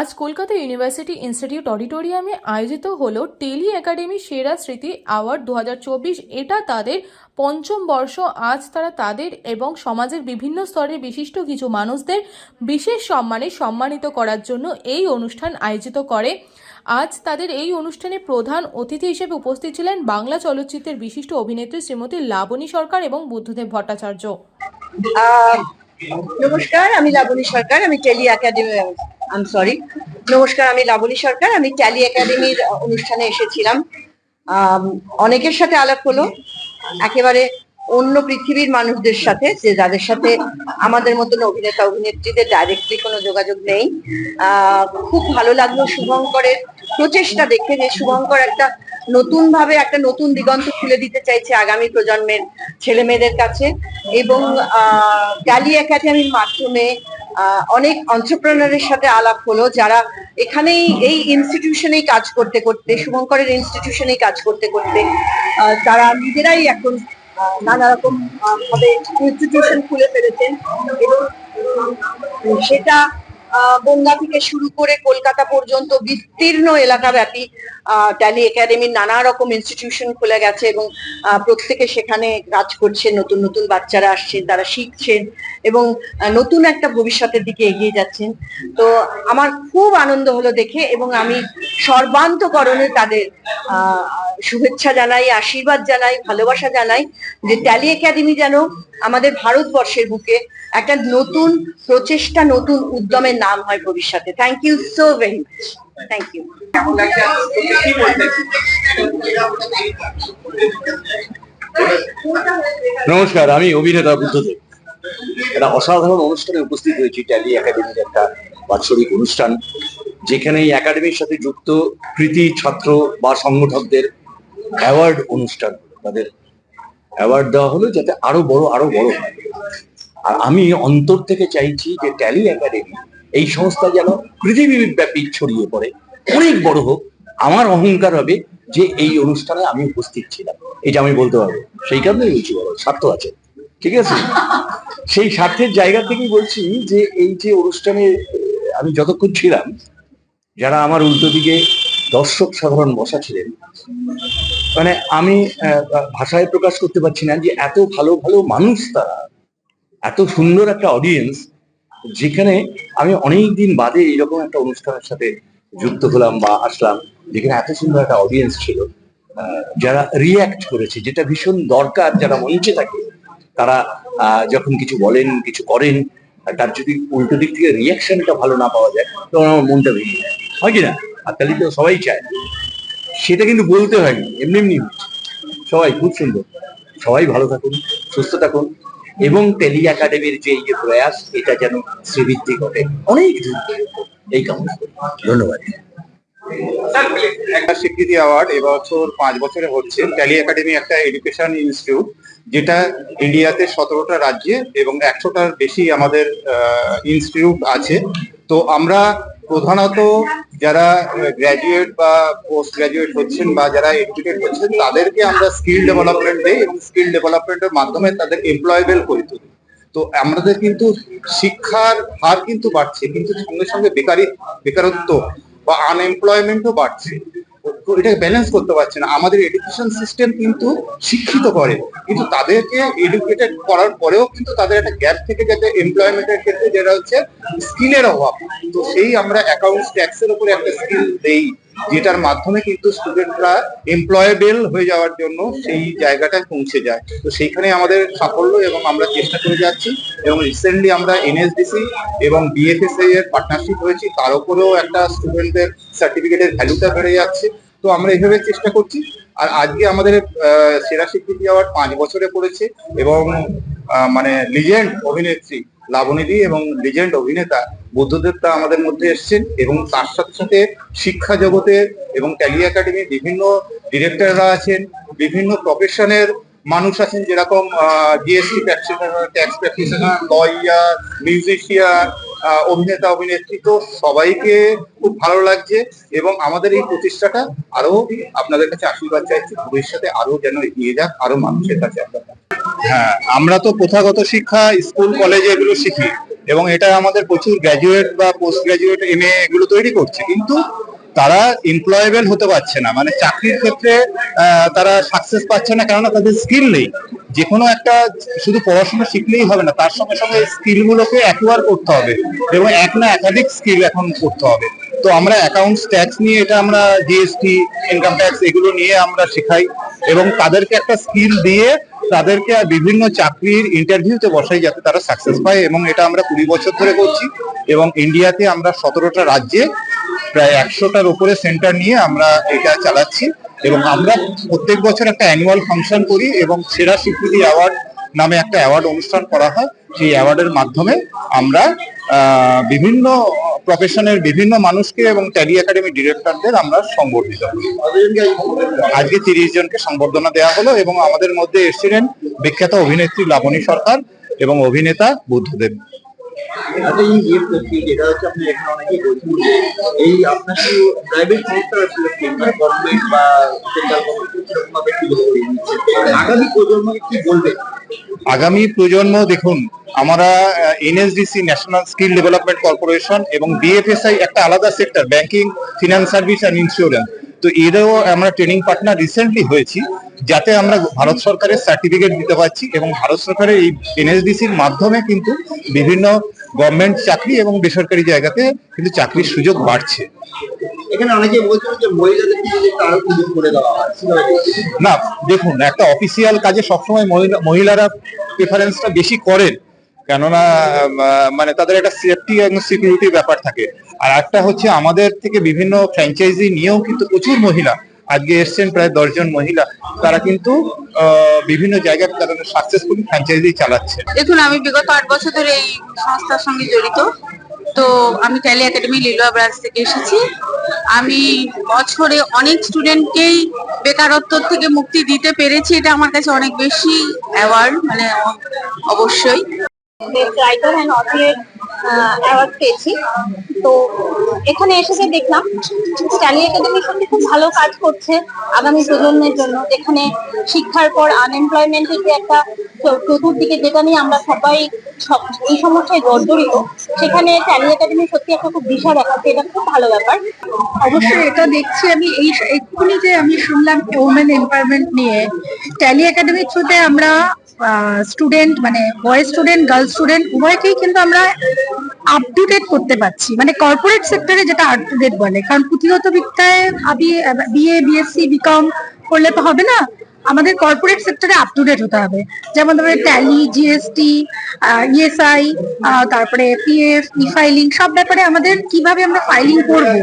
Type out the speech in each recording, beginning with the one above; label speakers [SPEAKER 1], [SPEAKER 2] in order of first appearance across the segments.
[SPEAKER 1] আজ Kolkata university institute অডিটোরিয়ামে আয়োজিত হলো টেলি একাডেমি সেরা স্মৃতি অ্যাওয়ার্ড দু হাজার চব্বিশ। এটা তাদের পঞ্চম বর্ষ। আজ তারা তাদের এবং সমাজের বিভিন্ন স্তরের বিশিষ্ট কিছু মানুষদের বিশেষ সম্মানে সম্মানিত করার জন্য এই অনুষ্ঠান আয়োজিত করে। আজ তাদের এই অনুষ্ঠানে প্রধান অতিথি হিসেবে উপস্থিত ছিলেন বাংলা চলচ্চিত্রের বিশিষ্ট অভিনেত্রী শ্রীমতী লাবণী সরকার এবং বুদ্ধদেব ভট্টাচার্য।
[SPEAKER 2] নমস্কার, আমি লাবণী সরকার, আমি টেলি একাডেমি আম সরি নমস্কার, আমি লাবণী সরকার। আমি ট্যালি একাডেমির অনুষ্ঠানে এসেছিলাম। অনেকের সাথে আলাপ হলো। একেবারে অন্য পৃথিবীর মানুষদের সাথে, যে যাদের সাথে আমাদের মতন অভিনেতা, অভিনেত্রীদের ডাইরেক্টলি কোনো যোগাযোগ নেই। খুব ভালো লাগল শুভঙ্করের প্রচেষ্টা দেখে যে শুভঙ্কর একটা নতুন ভাবে একটা নতুন দিগন্ত খুলে দিতে চাইছে আগামী প্রজন্মের ছেলে মেয়েদের কাছে। এবং ট্যালি একাডেমির মাধ্যমে অনেক অন্টারপ্রেনারের সাথে আলাপ হলো, যারা এখানেই এই ইনস্টিটিউশনেই কাজ করতে করতে, শুভঙ্করের ইনস্টিটিউশনেই কাজ করতে করতে তারা নিজেরাই এখন নানা রকম ভাবে ইনস্টিটিউশন খুলে ফেলেছেন। এবং সেটা বনগা থেকে শুরু করে কলকাতা পর্যন্ত বিস্তীর্ণ ব্যাপী ট্যালি একাডেমির নানা রকম ইনস্টিটিউশন খুলে গেছে এবং প্রত্যেকে সেখানে কাজ করছে নতুন নতুন বাচ্চারা আসছেন তারা শিখছেন এবং নতুন একটা ভবিষ্যতের দিকে এগিয়ে যাচ্ছেন। তো আমার খুব আনন্দ হলো দেখে এবং আমি সর্বান্তকরণে তাদের আহ, শুভেচ্ছা জানাই আশীর্বাদ জানাই ভালোবাসা জানাই যে ট্যালি একাডেমি যেন আমাদের ভারতবর্ষের বুকে একটা নতুন প্রচেষ্টা নতুন উদ্যমের নাম হয় ভবিষ্যতে। Thank you so very much thank you
[SPEAKER 3] নমস্কার, আমি অভিনেতা বুদ্ধদেব। একটা অসাধারণ অনুষ্ঠানে উপস্থিত হয়েছি ট্যালি একাডেমির একটা বাৎসরিক অনুষ্ঠান যেখানে এই একাডেমির সাথে যুক্ত কৃতি, ছাত্র বা সংগঠকদের অ্যাওয়ার্ড অনুষ্ঠান। তাদের অ্যাওয়ার্ড দেওয়া হলো যাতে আরও বড় আরও বড় হয়। আর আমি অন্তর থেকে চাইছি যে ট্যালি একাডেমি এই সংস্থা যেন পৃথিবীব্যাপী ছড়িয়ে পড়ে। অনেক বড় হোক, আমার অহংকার হবে যে এই অনুষ্ঠানে আমি উপস্থিত ছিলাম। এটা আমি বলতে পারব। সেই কারণেই বলছি বড় স্বার্থ আছে। ঠিক আছে? সেই স্বার্থের জায়গা থেকেই বলছি যে এই যে অনুষ্ঠানে আমি যতক্ষণ ছিলাম, যারা আমার উল্টো দিকে দর্শক সাধারণ বসা ছিলেন মানে আমি ভাষায় প্রকাশ করতে পারছি না যে এত ভালো ভালো মানুষ তারা, এত সুন্দর একটা অডিয়েন্স যেখানে আমি অনেক দিন বাদে এইরকম একটা অনুষ্ঠানের সাথে যুক্ত হলাম বা আসলাম, যেখানে এত সুন্দর একটা অডিয়েন্স ছিল যারা রিয়্যাক্ট করেছে, যেটা ভীষণ দরকার যারা মঞ্চে থাকে, তারা যখন কিছু বলেন, কিছু করেন তার যদি উল্টো দিক থেকে রিয়াকশনটা ভালো না পাওয়া যায়, তখন আমার মনটা ভেঙে যায়। হয় কিনা তাহলে তো সবাই চায়। সেটা কিন্তু বলতে হয়নি, এমনি এমনি সবাই খুব সুন্দর। সবাই ভালো থাকুন, সুস্থ থাকুন। এবং টেলি একাডেমির যে এই যে প্রয়াস এটা যেন শ্রীবৃদ্ধি ঘটে। অনেক দূর এই কামনা ধন্যবাদ।
[SPEAKER 4] একটা স্বীকৃতি অ্যাওয়ার্ড। এবছর পাঁচ বছরে হচ্ছে ট্যালি একাডেমি একটা এডুকেশন ইনস্টিটিউট যেটা ইন্ডিয়াতে সতেরোটা রাজ্যে এবং একশোটার বেশি আমাদের ইনস্টিটিউট আছে। তো আমরা প্রধানত যারা গ্র্যাজুয়েট বা পোস্ট গ্র্যাজুয়েট হচ্ছেন বা যারা এডুকেট হচ্ছেন, তাদেরকে আমরা স্কিল ডেভেলপমেন্ট দিই এবং স্কিল ডেভেলপমেন্টের মাধ্যমে তাদের এমপ্লয়েবেল করে তুলি। তো আমাদের কিন্তু শিক্ষার হার কিন্তু বাড়ছে, কিন্তু সঙ্গে সঙ্গে বেকারি, বেকারত্ব বা আনএমপ্লয়মেন্টও বাড়ছে। এটাকে ব্যালেন্স করতে পারছে না। আমাদের এডুকেশন সিস্টেম কিন্তু শিক্ষিত করে। কিন্তু তাদেরকে এডুকেটেড করার পরেও কিন্তু তাদের একটা গ্যাপ থেকে যাতে এমপ্লয়মেন্টের ক্ষেত্রে যেটা হচ্ছে স্কিলের অভাব। তো সেই আমরা অ্যাকাউন্টস ট্যাক্সের উপরে একটা স্কিল দেই। যেটার মাধ্যমে কিন্তু স্টুডেন্টরা এমপ্লয়েবেল হয়ে যাওয়ার জন্য সেই জায়গাটায় পৌঁছে যায়। তো সেইখানে আমাদের সাফল্য এবং আমরা চেষ্টা করে যাচ্ছি এবং রিসেন্টলি আমরা এনএসডিসি এবং বিএফএসআই এর পার্টনারশিপ হয়েছি, তার উপরেও একটা স্টুডেন্টদের সার্টিফিকেটের ভ্যালুটা বেড়ে যাচ্ছে। তো আমরা এভাবে চেষ্টা করছি। আর আজকে আমাদের সেরা স্বীকৃতি অ্যাওয়ার্ড পাঁচ বছরে পড়েছে এবং মানে লিজেন্ড অভিনেত্রী লাবণীদি এবং লিজেন্ড অভিনেতা বুদ্ধদেবতা আমাদের মধ্যে এসেছেন এবং তার সাথে সাথে শিক্ষা জগতে এবং ট্যালি একাডেমি বিভিন্ন ডিরেক্টররা আছেন, বিভিন্ন প্রফেশনের মানুষ আছেন যেরকম GST tax practitioner lawyer musician অভিনেতা, অভিনেত্রী। তো সবাইকে খুব ভালো লাগছে এবং আমাদের এই প্রতিষ্ঠাটা আরও আপনাদের কাছে আশীর্বাদ চাইছি, ভবিষ্যতে আরও যেন এগিয়ে যাক, আরও মানুষের কাছে হ্যাঁ আমরা তো প্রথাগত শিক্ষা, স্কুল, কলেজে এগুলো শিখি। এবং এটা আমাদের প্রচুর গ্র্যাজুয়েট বা পোস্ট গ্র্যাজুয়েট এম এগুলো তৈরি করছে। কিন্তু তারা এমপ্লয়েবল হতে পারছে না। মানে চাকরির ক্ষেত্রে তারা সাকসেস পাচ্ছে না কেননা তাদের স্কিল নেই। যে কোনো একটা শুধু পড়াশোনা শিখলেই হবে না, তার সঙ্গে সঙ্গে স্কিল গুলোকে অ্যাকোয়ার করতে হবে এবং এক না একাধিক স্কিল এখন করতে হবে। তো আমরা অ্যাকাউন্টস ট্যাক্স নিয়ে এটা আমরা জিএসটি ইনকাম ট্যাক্স এগুলো নিয়ে আমরা শেখাই এবং তাদেরকে একটা স্কিল দিয়ে তাদেরকে বিভিন্ন চাকরির ইন্টারভিউতে বসাই যাতে তারা সাকসেস পায় এবং এটা আমরা কুড়ি বছর ধরে করছি এবং ইন্ডিয়াতে আমরা সতেরোটা রাজ্যে প্রায় একশোটার উপরে সেন্টার নিয়ে আমরা এটা চালাচ্ছি এবং আমরা প্রত্যেক বছর একটা অ্যানুয়াল ফাংশন করি এবং সেরা স্বীকৃতি অ্যাওয়ার্ড নামে একটা অ্যাওয়ার্ড অনুষ্ঠান করা হয়। সেই অ্যাওয়ার্ডের মাধ্যমে আমরা বিভিন্ন প্রফেশনের বিভিন্ন মানুষকে এবং ট্যালি একাডেমি ডিরেক্টরদের আমরা সংবর্ধিত করি। আজকে তিরিশ জনকে সংবর্ধনা দেওয়া হলো এবং আমাদের মধ্যে এসেছিলেন বিখ্যাত অভিনেত্রী লাবণী সরকার এবং অভিনেতা বুদ্ধদেব।
[SPEAKER 5] আচ্ছা আগামী
[SPEAKER 4] প্রজন্ম দেখুন আমরা NSDC national skill development corporation এবং বিএফএসআই একটা আলাদা sector banking finance service and insurance তো এরও আমরা ট্রেনিং পার্টনার রিসেন্টলি হয়েছি যাতে আমরা ভারত সরকারের সার্টিফিকেট দিতে পারছি এবং ভারত সরকারের এই এনএসডিসির মাধ্যমে কিন্তু বিভিন্ন গভর্নমেন্ট চাকরি এবং বেসরকারি জায়গাতে কিন্তু চাকরির সুযোগ বাড়ছে।
[SPEAKER 5] এখানে অনেকে বলছেন যে মহিলাদের যদি সুযোগ করে দেওয়া হয়
[SPEAKER 4] না দেখুন একটা অফিসিয়াল কাজে সবসময় মহিলা মহিলারা প্রেফারেন্সটা বেশি করেন। কেননা মানে তাদের একটা সেফটি এবং সিকিউরিটি ব্যাপার থাকে। আর একটা হচ্ছে আমাদের থেকে বিভিন্ন ফ্র্যাঞ্চাইজি নিয়েও কিন্তু প্রচুর মহিলা, আজকে এসছেন প্রায় দশজন মহিলা, তারা কিন্তু বিভিন্ন জায়গায় তারা সাকসেসফুলি ফ্র্যাঞ্চাইজি চালাচ্ছে।
[SPEAKER 6] দেখুন, আমি বিগত আট বছর ধরে এই সংস্থার সঙ্গে জড়িত। তো আমি ট্যালি একাডেমি লিলুয়া ব্রাঞ্চ থেকে এসেছি। আমি বছরে অনেক স্টুডেন্টকেই বেকারত্ব থেকে মুক্তি দিতে পেরেছি, এটা আমার কাছে অনেক বেশি অ্যাওয়ার্ড মানে অবশ্যই।
[SPEAKER 7] বেস্ট রাইটার অ্যান্ড অথরের অ্যাওয়ার্ড পেয়েছি। তো এখানে এসে যে দেখলাম স্ট্যালি একাডেমি সত্যি খুব ভালো কাজ করছে আগামী প্রজন্মের জন্য। যেখানে শিক্ষার পর আনএমপ্লয়মেন্টের যে একটা চতুর্দিকে যেটা নিয়ে আমরা সবাই সব- এই সমস্যায় জর্জরিত সেখানে ট্যালি একাডেমি সত্যি একটা খুব দিশা দেখাচ্ছে। এটা খুব ভালো ব্যাপার।
[SPEAKER 8] অবশ্যই এটা দেখছি আমি। এই এক্ষুনি যে আমি শুনলাম ওমেন এম্পাওয়ারমেন্ট নিয়ে ট্যালি একাডেমির থ্রুতে আমরা স্টুডেন্ট মানে বয়েজ স্টুডেন্ট গার্লস স্টুডেন্ট উভয়কেই কিন্তু আমরা আপ টু ডেট করতে পারছি। মানে কর্পোরেট সেক্টরে যেটা আপ টু ডেট বলে। কারণ পুঁথিগত বিদ্যায় বিএ বিএসসি বিকম করলে তো হবে না? আমাদের কর্পোরেট সেক্টরে আপ টু ডেট হতে হবে। যেমন ধরো ট্যালি জিএসটি ইএসআই তারপরে পিএফ ই ফাইলিং সব ব্যাপারে আমাদের কীভাবে আমরা ফাইলিং করব,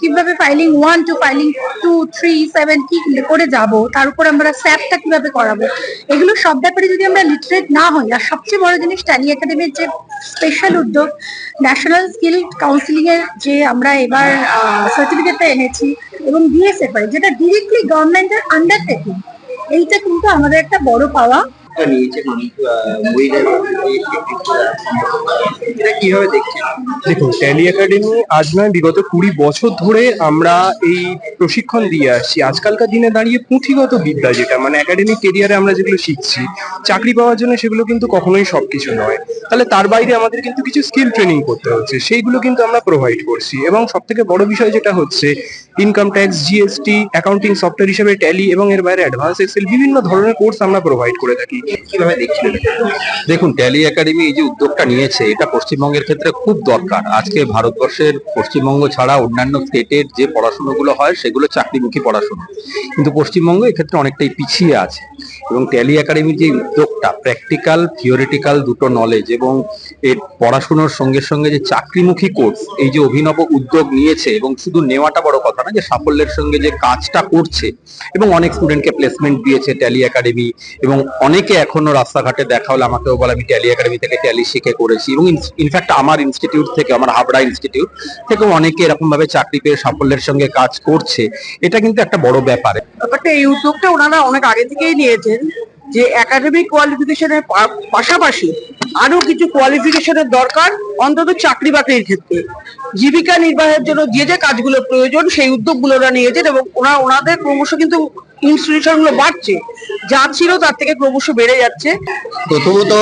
[SPEAKER 8] কীভাবে filing one two filing two three seven কি করে যাব, তার উপর আমরা স্যাপটা কীভাবে করাবো, এগুলো সব ব্যাপারে যদি আমরা লিটারেট না হই, আর সবচেয়ে বড় জিনিস ট্যালি একাডেমির যে স্পেশাল উদ্যোগ ন্যাশনাল স্কিল কাউন্সিলিং এর যে আমরা এবার সার্টিফিকেটটা এনেছি এবং বিএসএফআই যেটা ডিরেক্টলি গভর্নমেন্টের আন্ডারটেকিং এইটা কিন্তু আমাদের একটা বড় পাওয়া।
[SPEAKER 5] এটা নিয়েছে এটা কীভাবে দেখছেন
[SPEAKER 9] দেখুন ট্যালি একাডেমি আজ নয়, বিগত কুড়ি বছর ধরে আমরা এই প্রশিক্ষণ দিয়ে আসছি। আজকালকার দিনে দাঁড়িয়ে পুঁথিগত বিদ্যা যেটা মানে একাডেমিক কেরিয়ারে আমরা যেগুলো শিখছি, চাকরি পাওয়ার জন্য সেগুলো কিন্তু কখনোই সবকিছু নয়। তাহলে তার বাইরে আমাদের কিন্তু কিছু স্কিল ট্রেনিং করতে হচ্ছে, সেইগুলো কিন্তু আমরা প্রোভাইড করছি। এবং সব থেকে বড় বিষয় যেটা হচ্ছে income tax GST accounting software হিসেবে ট্যালি এবং এর বাইরে অ্যাডভান্স এক্সেল বিভিন্ন ধরনের কোর্স আমরা প্রোভাইড করে থাকি।
[SPEAKER 5] কীভাবে
[SPEAKER 10] দেখুন ট্যালি একাডেমি এই যে উদ্যোগটা নিয়েছে, এটা পশ্চিমবঙ্গের ক্ষেত্রে খুব দরকার। আজকে ভারতবর্ষের পশ্চিমবঙ্গ ছাড়া অন্যান্য স্টেটের যে পড়াশোনাগুলো হয়, সেগুলো চাকরিমুখী পড়াশোনা। কিন্তু পশ্চিমবঙ্গ এক্ষেত্রে অনেকটাই পিছিয়ে আছে। এবং ট্যালি একাডেমির যে উদ্যোগটা প্র্যাকটিক্যাল থিওরিটিক্যাল দুটো নলেজ এবং এর পড়াশোনার সঙ্গে সঙ্গে যে চাকরিমুখী কোর্স এই যে অভিনব উদ্যোগ নিয়েছে এবং শুধু নেওয়াটা বড় কথা না, যে সাফল্যের সঙ্গে যে কাজটা করছে, এবং অনেক স্টুডেন্টকে প্লেসমেন্ট দিয়েছে ট্যালি একাডেমি এবং অনেকে এখনও রাস্তাঘাটে দেখা হলে আমাকেও বলে, আমি ট্যালি একাডেমি থেকে ট্যালি শিখে করেছি। এবং ইনফ্যাক্ট আমার ইনস্টিটিউট থেকে, আমার হাবড়া ইনস্টিটিউট থেকেও অনেকে এরকম ভাবে চাকরি পেয়ে সাফল্যের সঙ্গে কাজ করছে। এটা কিন্তু একটা বড় ব্যাপার।
[SPEAKER 2] ব্যাপারটা এই উদ্যোগটা ওনারা অনেক আগে থেকেই নিয়েছেন যে একাডেমিক কোয়ালিফিকেশনের পাশাপাশি আরও কিছু কোয়ালিফিকেশনের দরকার অন্তত চাকরি বাকরির ক্ষেত্রে। জীবিকা নির্বাহের জন্য যে যে কাজগুলো প্রয়োজন, সেই উদ্যোগগুলো ওরা নিয়েছেন এবং ওরা ওনাদের ক্রমশ কিন্তু ইনস্টিটিউশনগুলো বাড়ছে, যা ছিল তার থেকে ক্রমশ বেড়ে যাচ্ছে।
[SPEAKER 11] প্রথমত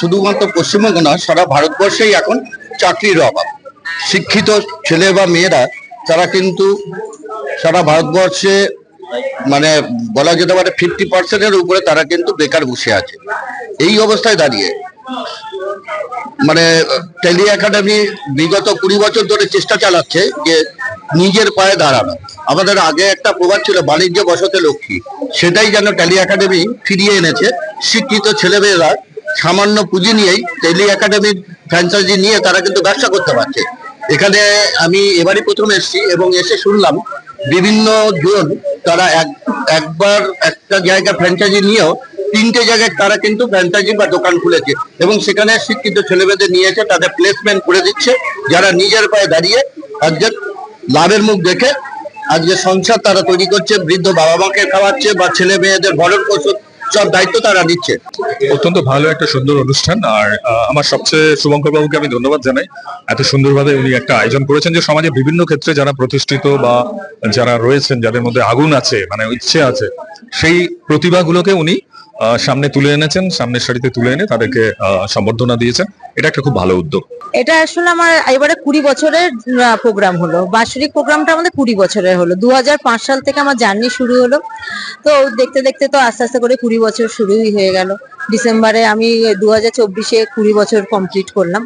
[SPEAKER 11] শুধুমাত্র পশ্চিমবঙ্গ নয়, সারা ভারতবর্ষেই এখন চাকরির অভাব। শিক্ষিত ছেলে বা মেয়েরা, তারা কিন্তু সারা ভারতবর্ষে মানে বলা যেতে পারে ফিফটি পার্সেন্টের উপরে তারা কিন্তু বেকার বসে আছে। এই অবস্থায় দাঁড়িয়ে মানে টেলি একাডেমি বিগত কুড়ি বছর ধরে চেষ্টা চালাচ্ছে যে নিজের পায়ে দাঁড়ানো। আমাদের আগে একটা প্রবাদ ছিল, বাণিজ্য বসতে লক্ষ্মী। সেটাই যেন টেলি একাডেমি ফিরিয়ে এনেছে। শিক্ষিত ছেলেমেয়েরা সামান্য পুঁজি নিয়েই টেলি একাডেমির ফ্র্যাঞ্চাইজি নিয়ে তারা কিন্তু ব্যবসা করতে পারছে। এখানে আমি এবারই প্রথম এসেছি এবং এসে শুনলাম বিভিন্ন জন তারা এক, একবার একটা জায়গা ফ্র্যাঞ্চাইজি নিয়েও তিনটে জায়গায় তারা কিন্তু ফ্র্যাঞ্চাইজি বা দোকান খুলেছে এবং সেখানে শিক্ষিত ছেলেমেয়েদের নিয়েছে, তাদের প্লেসমেন্ট করে দিচ্ছে। যারা নিজের পায়ে দাঁড়িয়ে আজকে লাভের মুখ দেখে আজকে সংসার তারা তৈরি করছে, বৃদ্ধ বাবা মাকে খাওয়াচ্ছে বা ছেলে মেয়েদের ভরণ পোষণ, সব দায়িত্ব তারা নিচ্ছে।
[SPEAKER 12] অত্যন্ত ভালো একটা সুন্দর অনুষ্ঠান, আর আমার সবচেয়ে শুভঙ্কর বাবুকে আমি ধন্যবাদ জানাই। এত সুন্দরভাবে উনি একটা আয়োজন করেছেন যে সমাজে বিভিন্ন ক্ষেত্রে যারা প্রতিষ্ঠিত বা যারা রয়েছেন, যাদের মধ্যে আগুন আছে মানে ইচ্ছে আছে, সেই প্রতিভাগুলোকে উনি সামনে তুলে এনেছেন, সামনের সারিতে তুলে এনে তাদেরকে সম্বর্ধনা দিয়েছেন। এটা একটা খুব ভালো উদ্যোগ।
[SPEAKER 6] এটা আসলে আমার এবারে কুড়ি বছরের প্রোগ্রাম হলো। বার্ষিক প্রোগ্রামটা আমাদের কুড়ি বছরের হলো। দু হাজার পাঁচ সাল থেকে আমার জার্নি শুরু হলো। তো দেখতে দেখতে তো আস্তে আস্তে করে কুড়ি বছর শুরুই হয়ে গেল। ডিসেম্বরে আমি দু হাজার চব্বিশে কুড়ি বছর কমপ্লিট করলাম।